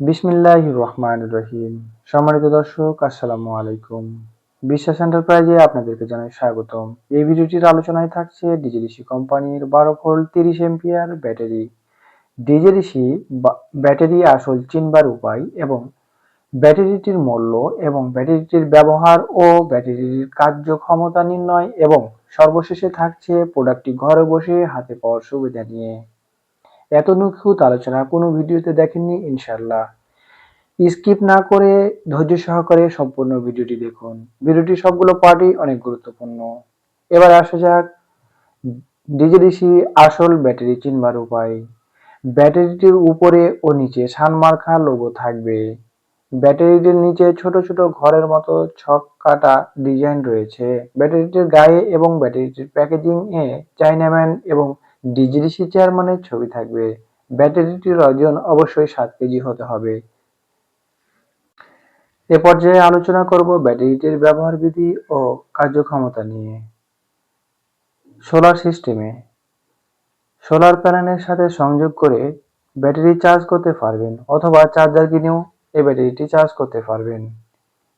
বিসমিল্লাহ রহমান রহিম। সম্মানিত দর্শক, আসসালামু আলাইকুম। বিশ্বাস এন্টারপ্রাইজে আপনাদেরকে জানাই স্বাগতম। এই ভিডিওটির আলোচনায় থাকছে ডিজেডিসি কোম্পানির বারো ভোল্ট তিরিশ এম্পিয়ার ব্যাটারি। ডিজেডিসি ব্যাটারি আসল চিনবার উপায় এবং ব্যাটারিটির মূল্য এবং ব্যাটারিটির ব্যবহার ও ব্যাটারিটির কার্যক্ষমতা নির্ণয় এবং সর্বশেষে থাকছে প্রোডাক্টটি ঘরে বসে হাতে পাওয়ার সুবিধা নিয়ে। এত নিখুঁত আলোচনা কোনো ভিডিওতে দেখেননি ইনশাল্লাহ স্কিপ না করে ধৈর্য সহকারে সম্পূর্ণ ভিডিওটি দেখুন। ভিডিওটি সবগুলো পার্টই অনেক গুরুত্বপূর্ণ। এবার আসা যাক ডিজেডিসি আসল ব্যাটারি চিনবার উপায়। ব্যাটারিটির উপরে ও নিচে সানমার্কা লোগো থাকবে। ব্যাটারিটির নিচে ছোট ছোট ঘরের মতো ছক কাটা ডিজাইন রয়েছে। ব্যাটারিটির গায়ে এবং ব্যাটারিটির প্যাকেজিং এ চাইনাম্যান এবং ডিজিডিসি চেয়ারম্যানের ছবি থাকবে। ব্যাটারিটির ওজন অবশ্যই সাত কেজি হতে হবে। এ পর্যায়ে আলোচনা করব ব্যাটারিটির ব্যবহার বিধি ও কার্যক্ষমতা নিয়ে। সোলার সিস্টেমে সোলার প্যানেলের সাথে সংযোগ করে ব্যাটারি চার্জ করতে পারবেন অথবা চার্জার কিনেও এই ব্যাটারিটি চার্জ করতে পারবেন।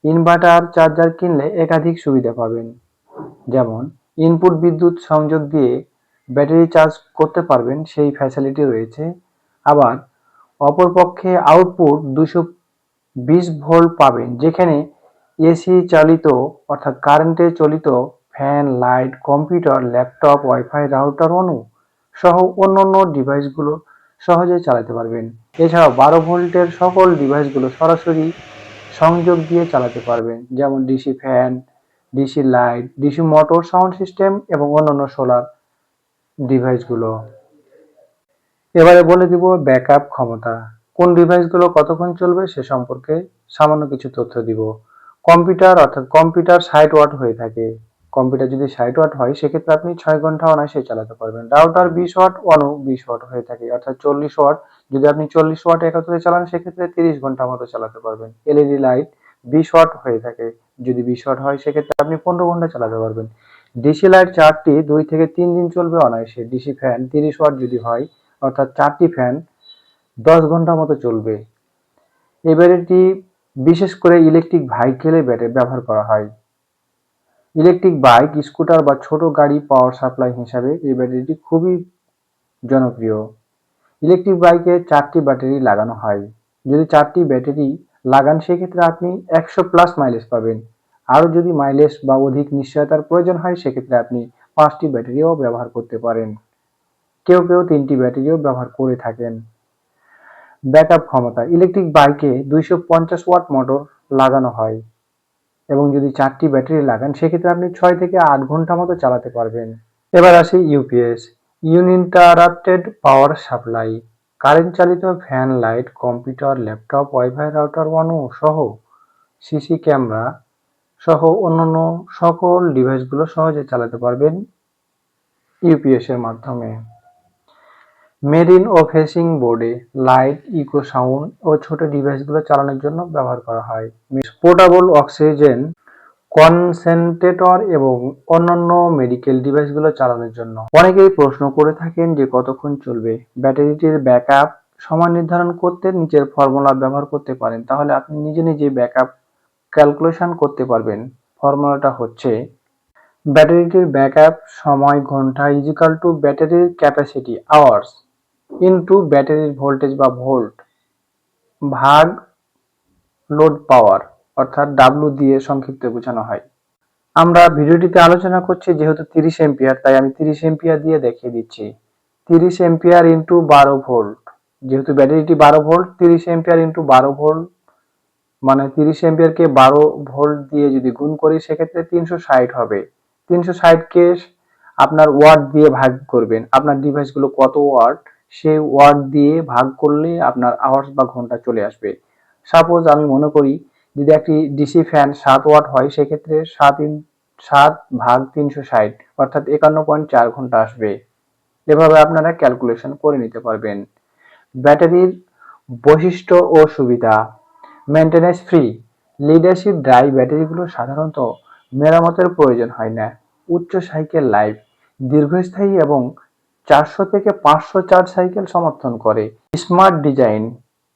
ইনভার্টার, চার্জার কিনলে একাধিক সুবিধা পাবেন। যেমন, ইনপুট বিদ্যুৎ সংযোগ দিয়ে ব্যাটারি চার্জ করতে পারবেন, সেই ফ্যাসিলিটি রয়েছে। আবার অপরপক্ষে আউটপুট দুশো বিশ ভোল্ট পাবেন, যেখানে এসি চালিত অর্থাৎ কারেন্টে চালিত fan light computer laptop wifi router ONU সহ অন্যান্য ডিভাইসগুলো সহজে চালাতে পারবেন। এছাড়াও বারো ভোল্টের সকল ডিভাইসগুলো সরাসরি সংযোগ দিয়ে চালাতে পারবেন, যেমন DC fan DC light DC motor sound system এবং অন্যান্য সোলার ডিভাইসগুলো। এবারে বলে দিব ব্যাকআপ ক্ষমতা। কোন ডিভাইসগুলো কতক্ষণ চলবে সে সম্পর্কে সামান্য কিছু তথ্য দিব। কম্পিউটার অর্থাৎ কম্পিউটার ষাট ওয়াট হয়ে থাকে। কম্পিউটার যদি ষাট ওয়াট হয়, সেক্ষেত্রে আপনি ছয় ঘণ্টা অনায়াসে চালাতে পারবেন। রাউটার বিশ ওয়াট অনু বিশ ওয়াট হয়ে থাকে, অর্থাৎ চল্লিশ ওয়াট। যদি আপনি চল্লিশ ওয়াট একত্রে চালান, সেক্ষেত্রে তিরিশ ঘণ্টা মতো চালাতে পারবেন। এলইডি লাইট বিশ ওয়াট হয়ে থাকে। যদি বিশ ওয়াট হয়, সেক্ষেত্রে আপনি পনেরো ঘণ্টা চালাতে পারবেন। ডিসি লাইট চারটি দুই থেকে তিন দিন চলবে অনায়াসে। ডিসি ফ্যান তিরিশ ওয়াট যদি হয়, অর্থাৎ চারটি ফ্যান দশ ঘণ্টা মতো চলবে। এই ব্যাটারিটি বিশেষ করে ইলেকট্রিক ভাইকেলে ব্যাটারি ব্যবহার করা হয়। ইলেকট্রিক বাইক স্কুটার বা ছোট গাড়ি পাওয়ার সাপ্লাই হিসাবে এই ব্যাটারিটি খুবই জনপ্রিয়। ইলেকট্রিক বাইকে চারটি ব্যাটারি লাগানো হয়। যদি চারটি ব্যাটারি লাগান, সেক্ষেত্রে আপনি একশো প্লাস মাইলেজ পাবেন। আরও যদি মাইলেজ বা অধিক নিশ্চয়তার প্রয়োজন হয়, সেক্ষেত্রে আপনি পাঁচটি ব্যাটারিও ব্যবহার করতে পারেন। কেউ কেউ তিনটি ব্যাটারিও ব্যবহার করে থাকেন। ব্যাকআপ ক্ষমতা ইলেকট্রিক বাইকে দুইশো পঞ্চাশ ওয়াট মোটর লাগানো হয় এবং যদি চারটি ব্যাটারি লাগান, সেক্ষেত্রে আপনি ছয় থেকে আট ঘণ্টা মতো চালাতে পারবেন। এবার আসি UPS uninterrupted power supply current চালিত fan light computer laptop wifi router ONU সহ সিসি ক্যামেরা সহ অন্যান্য সকল ডিভাইসগুলো সহজে চালাতে পারবেন ইউপিএস এর মাধ্যমে। মেরিন ও ফেসিং বোর্ডে লাইট, ইকো সাউন্ড ও ছোট ডিভাইসগুলো চালানোর জন্য ব্যবহার করা হয়। পোর্টাবল অক্সিজেন, কনসেন্ট্রেটর এবং অন্যান্য মেডিকেল ডিভাইসগুলো চালানোর জন্য। অনেকেই প্রশ্ন করে থাকেন যে কতক্ষণ চলবে? ব্যাটারিটির ব্যাকআপ সময় নির্ধারণ করতে নিচের ফর্মুলা ব্যবহার করতে পারেন। তাহলে আপনি নিজে নিজে ব্যাকআপ ক্যালকুলেশন করতে পারবেন। ফর্মুলাটা হচ্ছে, ব্যাটারিটির ব্যাকআপ সময় ঘণ্টা ইজিক্যাল টু ব্যাটারির ক্যাপাসিটি আওয়ার্স ইনটু ব্যাটারির ভোল্টেজ বা ভোল্ট ভাগ লোড পাওয়ার অর্থাৎ ডাব্লু দিয়ে সংক্ষিপ্ত বোঝানো হয়। আমরা ভিডিওটিতে আলোচনা করছি যেহেতু তিরিশ এম্পিয়ার তাই আমি তিরিশ এম্পিয়ার দিয়ে দেখিয়ে দিচ্ছি। তিরিশ এম্পিয়ার ইন্টু বারো ভোল্ট যেহেতু ব্যাটারিটি বারো ভোল্ট তিরিশ এম্পিয়ার ইন্টু বারো ভোল্ট মানে তিরিশ এম্পিয়ারকে বারো ভোল্ট দিয়ে যদি গুণ করি, সেক্ষেত্রে তিনশো ষাট হবে। তিনশো ষাটকে আপনার ওয়াট দিয়ে ভাগ করবেন। আপনার ডিভাইসগুলো কত ওয়াট? সেই ওয়াট দিয়ে ভাগ করলে আপনার আওয়ার্স বা ঘণ্টা চলে আসবে। সাপোজ আমি মনে করি, যদি একটি ডিসি ফ্যান সাত ওয়াট হয়, সেক্ষেত্রে সাত ইন, সাত ভাগ তিনশো ষাট, অর্থাৎ একান্ন পয়েন্ট চার ঘণ্টা আসবে। এভাবে আপনারা ক্যালকুলেশন করে নিতে পারবেন। ব্যাটারির বৈশিষ্ট্য ও সুবিধা। মেনটেন্যান্স ফ্রি লিডারশিপ ড্রাই ব্যাটারিগুলো সাধারণত মেরামতের প্রয়োজন হয় না। উচ্চ সাইকেল লাইফ দীর্ঘস্থায়ী এবং চারশো থেকে পাঁচশো চার্জ সাইকেল সমর্থন করে। স্মার্ট ডিজাইন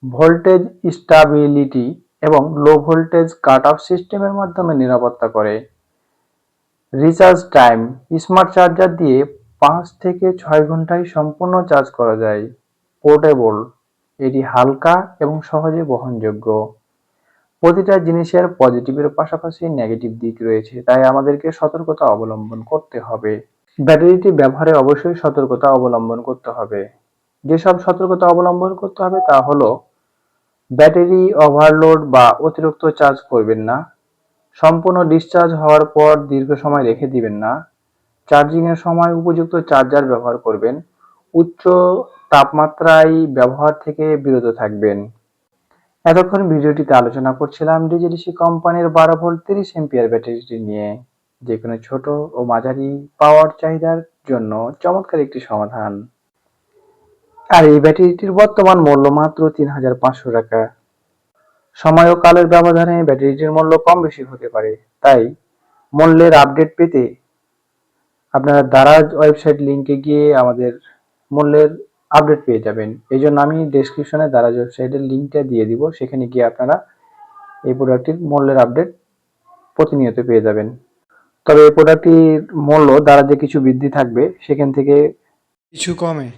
ভোল্টেজ স্টাবিলিটি এবং লো ভোল্টেজ কাট অফ সিস্টেমের মাধ্যমে নিরাপত্তা করে। রিচার্জ টাইম স্মার্ট চার্জার দিয়ে পাঁচ থেকে ছয় ঘন্টায় সম্পূর্ণ চার্জ করা যায়। পোর্টেবল এটি হালকা এবং সহজে বহনযোগ্য। প্রতিটা জিনিসের পজিটিভের পাশাপাশি নেগেটিভ দিক রয়েছে, তাই আমাদেরকে সতর্কতা অবলম্বন করতে হবে। ব্যাটারিটি ব্যবহারে অবশ্যই সতর্কতা অবলম্বন করতে হবে। যেসব সতর্কতা অবলম্বন করতে হবে তা হলো, ব্যাটারি ওভারলোড বা অতিরিক্ত চার্জ করবেন না, সম্পূর্ণ ডিসচার্জ হওয়ার পর দীর্ঘ সময় রেখে দিবেন না, চার্জিংয়ের সময় উপযুক্ত চার্জার ব্যবহার করবেন, উচ্চ তাপমাত্রায় ব্যবহার থেকে বিরত থাকবেন। এতক্ষণ ভিডিওটিতে আলোচনা করছিলাম ডিজিডিসি কোম্পানির বারো ভোল্ট তিরিশ এম্পিয়ার ব্যাটারিটি নিয়ে। যে কোনো ছোট ও মাঝারি পাওয়ার চাহিদার জন্য চমৎকার একটি সমাধান। আর এই ব্যাটারিটির বর্তমান মূল্য মাত্র তিন হাজার পাঁচশো টাকা। সময় ও কালের ব্যবধানে ব্যাটারিটির মূল্য কম বেশি হতে পারে। তাই মূল্যের আপডেট পেতে আপনারা দারাজ ওয়েবসাইট লিংকে গিয়ে আমাদের মূল্যের আপডেট পেয়ে যাবেন। এই জন্য আমি ডেসক্রিপশনে দ্বারা ওয়েবসাইটের লিঙ্কটা দিয়ে দিব। সেখানে গিয়ে আপনারা এই প্রোডাক্টটির মূল্যের আপডেট প্রতিনিয়ত পেয়ে যাবেন। তবে এই প্রোডাক্টটির মূল্য দ্বারা যে কিছু বৃদ্ধি থাকবে। সেখান থেকে কিছু কমে।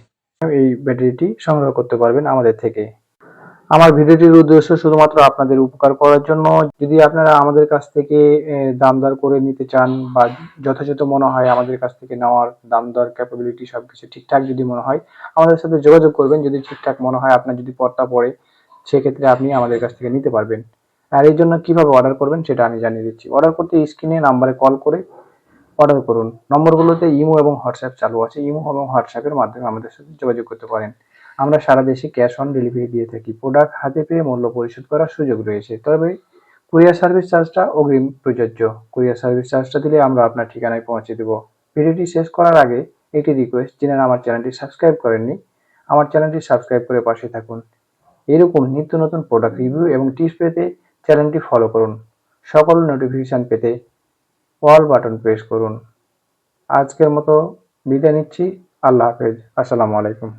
এই ব্যাটারিটি সংগ্রহ করতে পারবেন আমাদের থেকে। আমার ভিডিওটির উদ্দেশ্য শুধুমাত্র আপনাদের উপকার করার জন্য। যদি আপনারা আমাদের কাছ থেকে আহ, দাম দর করে নিতে চান বা যথাযথ মনে হয় আমাদের কাছ থেকে নেওয়ার দাম দর ক্যাপাবিলিটি সবকিছু ঠিকঠাক যদি মনে হয় আমাদের সাথে যোগাযোগ করবেন। যদি ঠিকঠাক মনে হয় আপনার যদি পর্তা পড়ে সেক্ষেত্রে আপনি আমাদের কাছ থেকে নিতে পারবেন। আর এই জন্য কীভাবে অর্ডার করবেন সেটা আমি জানিয়ে দিচ্ছি। অর্ডার করতে স্ক্রিনে নাম্বারে কল করে অর্ডার করুন। নম্বরগুলোতে ইমো এবং হোয়াটসঅ্যাপ চালু আছে। ইমো এবং হোয়াটসঅ্যাপের মাধ্যমে আমাদের সাথে যোগাযোগ করতে পারেন। আমরা সারা দেশে ক্যাশ অন ডেলিভারি দিয়ে থাকি। প্রোডাক্ট হাতে পেয়ে মূল্য পরিশোধ করার সুযোগ রয়েছে। তবে কুরিয়ার সার্ভিস চার্জটা অগ্রিম প্রযোজ্য। কুরিয়ার সার্ভিস চার্জটা দিলে আমরা আপনার ঠিকানায় পৌঁছে দেব। ভিডিওটি শেষ করার আগে একটি রিকোয়েস্ট যিনি আমার চ্যানেলটি সাবস্ক্রাইব করেননি। আমার চ্যানেলটি সাবস্ক্রাইব করে পাশে থাকুন। এরকম নিত্য নতুন প্রোডাক্ট রিভিউ এবং টিপস পেতে চ্যানেলটি ফলো করুন। সকল নোটিফিকেশান পেতে অল বাটন প্রেস করুন। আজকের মতো বিদায় নিচ্ছি। আল্লাহ হাফেজ। আসসালামু আলাইকুম।